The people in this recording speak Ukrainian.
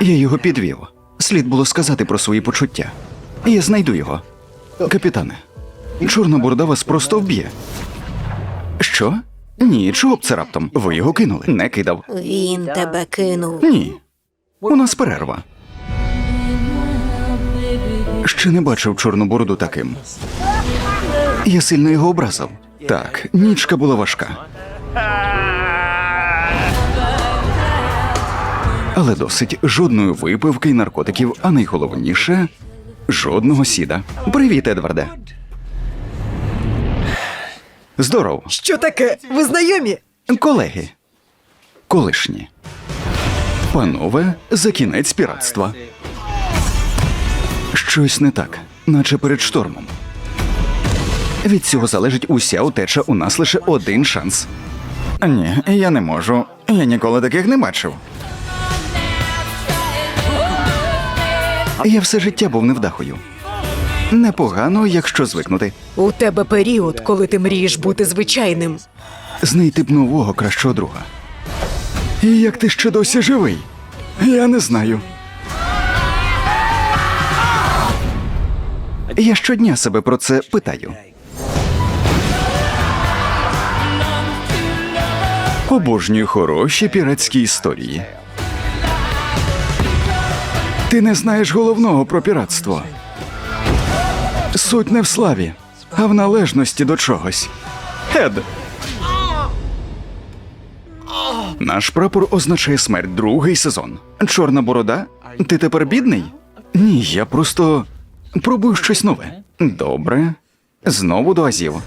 Я його підвів. Слід було сказати про свої почуття. Я знайду його. Капітане, чорна бурда вас просто вб'є. Що? Ні, чого б це раптом? Ви його кинули. Не кидав. Він тебе кинув. Ні. У нас перерва. Ще не бачив чорну бороду таким. Я сильно його образив. Так, нічка була важка. Але досить жодної випивки й наркотиків, а найголовніше жодного сіда. Привіт, Едварде. Здоров, Що таке? Ви знайомі? колеги. Колишні. Панове, за кінець піратства. Щось не так, наче перед штормом. Від цього залежить уся утеча, у нас лише один шанс. Ні, я не можу. Я ніколи таких не бачив. Я все життя був невдахою. Непогано, якщо звикнути. У тебе період, коли ти мрієш бути звичайним. Знайти б нового кращого друга. І як ти ще досі живий? Я не знаю. Я щодня себе про це питаю. Обожнюю хороші піратські історії. Ти не знаєш головного про піратство. Суть не в славі, а в належності до чогось. Ед. Наш прапор означає смерть другий сезон. Чорна борода? Ти тепер бідний? Ні, я просто пробую щось нове. Добре. Знову до азів.